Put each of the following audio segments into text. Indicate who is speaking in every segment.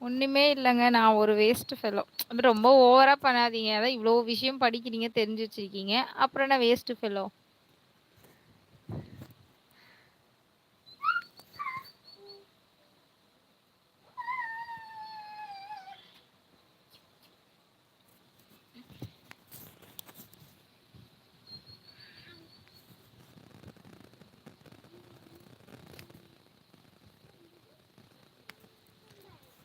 Speaker 1: ஒண்ணுமே இல்லங்க. நான் ஒரு வேஸ்ட் ஃபெல்லோ. ரொம்ப ஓவரா பண்ணாதீங்க. அதான் இவ்ளோ விஷயம் படிக்கிறீங்க, தெரிஞ்சு வச்சிருக்கீங்க. அப்புறம் என்ன வேஸ்ட் ஃபெல்லோ?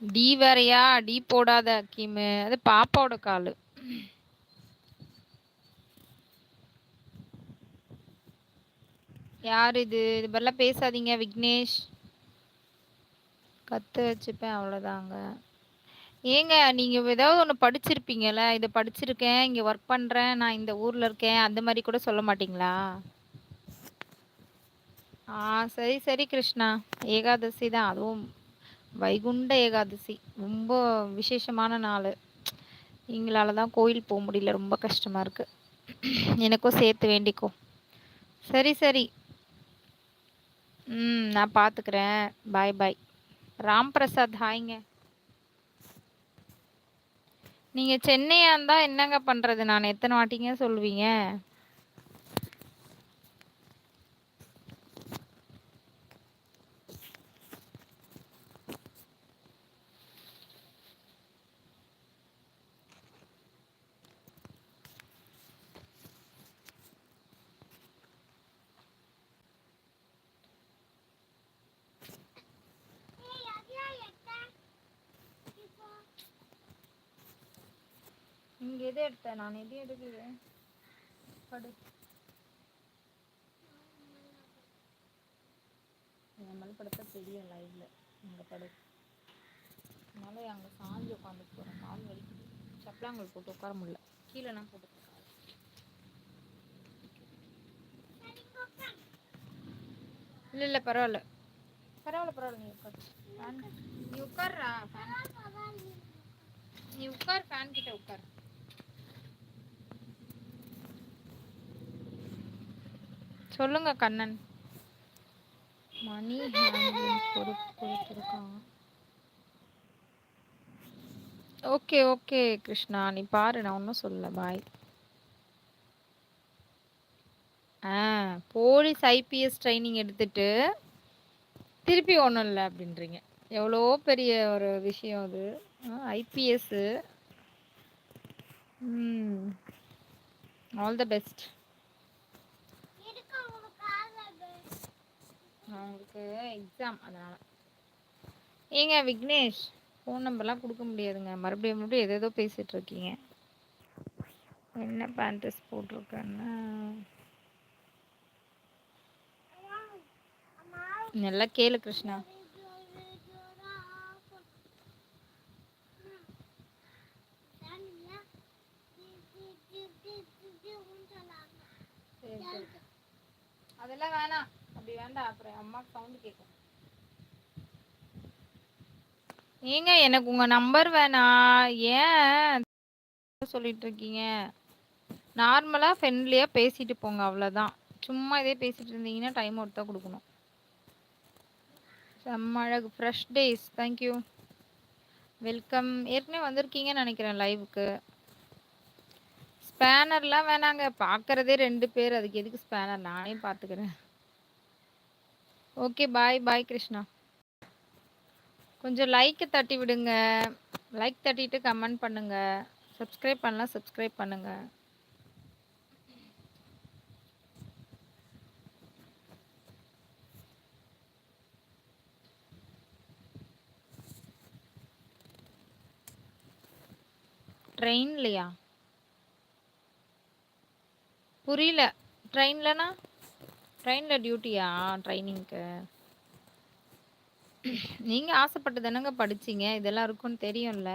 Speaker 1: டி வேறயா? டி போடாத அக்கீமு அது பாப்பாவோட காலு. யார் இது? இது மாதிரிலாம் பேசாதீங்க விக்னேஷ். கற்று வச்சுப்பேன் அவ்வளோதாங்க. ஏங்க நீங்கள் ஏதாவது ஒன்று படிச்சிருப்பீங்கள்ல இதை படிச்சிருக்கேன், இங்கே ஒர்க் பண்ணுறேன் நான் இந்த ஊரில் இருக்கேன், அந்த மாதிரி கூட சொல்ல மாட்டிங்களா ஆ சரி, சரி கிருஷ்ணா. ஏகாதசி தான். அதுவும் வைகுண்ட ஏகாதசி. ரொம்ப விசேஷமான நாள் எங்களால் தான் கோயில் போக முடியல. ரொம்ப கஷ்டமாக இருக்குது எனக்கும் சேர்த்து வேண்டிக்கோ. சரி, சரி. ம். நான் பார்த்துக்கிறேன். பாய், பாய். ராம் பிரசாத் ஹாய்ங்க. நீங்கள் சென்னையாக இருந்தால் என்னங்க பண்ணுறது நான் எத்தனை வாட்டிங்க சொல்லுவீங்க? இங்க எது எடுத்தேன்? நான் எது எடுக்கலையே. படு. என் மேல படுத்தா தெரியும் லைவ்ல. இங்க படு. அதனால அங்க சாஞ்சு உட்காந்துட்டு போறேன். கால் வலிக்குது. சப்பலாங்கல் போட்டு உட்கார முடியல. கீழனா போட்டு இல்லை இல்லை பரவாயில்ல பரவாயில்ல பரவாயில்ல நீ உட்கார் நீ உட்கார்றா ஃபேன் நீ உட்கார் ஃபேன் கிட்ட உட்கார் சொல்லுங்க கண்ணன். மணி கொடுத்துருக்கான். Okay okay Krishna. நீ பாரு நான் ஒன்றும் சொல்லல. பாய் ஆ போலீஸ் ஐபிஎஸ் ட்ரைனிங் எடுத்துட்டு திருப்பி ஒன்றும் இல்லை அப்படின்றீங்க. எவ்வளோ பெரிய ஒரு விஷயம் அது. ஐபிஎஸ்ஸு ம் ஆல் த பெஸ்ட் அவங்களுக்கு எக்ஸாம் அதனால். ஏங்க விக்னேஷ் ஃபோன் நம்பர்லாம் கொடுக்க முடியாதுங்க. மறுபடியும் மறுபடியும் எதேதோ பேசிகிட்டு இருக்கீங்க. என்ன பேண்டஸ் போட்டிருக்கேன்னா? நல்லா கேளு கிருஷ்ணா. சரி. அதெல்லாம் வேணாம். வேண்டாம் அப்புறம் அம்மா சவுண்டு கேட்கும் ஏங்க எனக்கு உங்க நம்பர் வேணாம் ஏன் சொல்லிட்டு இருக்கீங்க? நார்மலா ஃப்ரெண்ட்லியா பேசிட்டு போங்க அவ்வளவுதான். சும்மா இதே பேசிட்டு இருந்தீங்கன்னா டைம் ஒருத்தா கொடுக்கணும். செம்ம அழகு. ஃப்ரெஷ் டேஸ் தேங்க்யூ வெல்கம் ஏற்கனவே வந்திருக்கீங்கன்னு நினைக்கிறேன் லைவுக்கு ஸ்பேனர்லாம் வேணாங்க. பார்க்கறதே ரெண்டு பேர். அதுக்கு எதுக்கு ஸ்பேனர் நானே பார்த்துக்கிறேன். ஓகே பாய் பாய் கிருஷ்ணா கொஞ்சம் லைக்கை தட்டி விடுங்க. லைக் தட்டிட்டு கமெண்ட் பண்ணுங்க. சப்ஸ்கிரைப் பண்ணலாம் சப்ஸ்கிரைப் பண்ணுங்க. ட்ரெயின்லையா புரியல. ட்ரெயின்லனா ட்ரெயினில் டியூட்டியா ட்ரைனிங்க்கு நீங்கள் ஆசைப்பட்டு தானேங்க படிச்சீங்க. இதெல்லாம் இருக்குன்னு தெரியும்ல.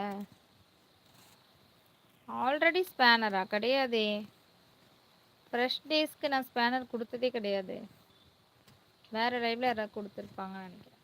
Speaker 1: ஆல்ரெடி ஸ்பேனரா கிடையாதே. ஃப்ரெஷ் டேஸ்க்கு நான் ஸ்பேனர் கொடுத்ததே கிடையாது. வேறு லைவில் யாராவது கொடுத்துருப்பாங்கன்னு நினைக்கிறேன்.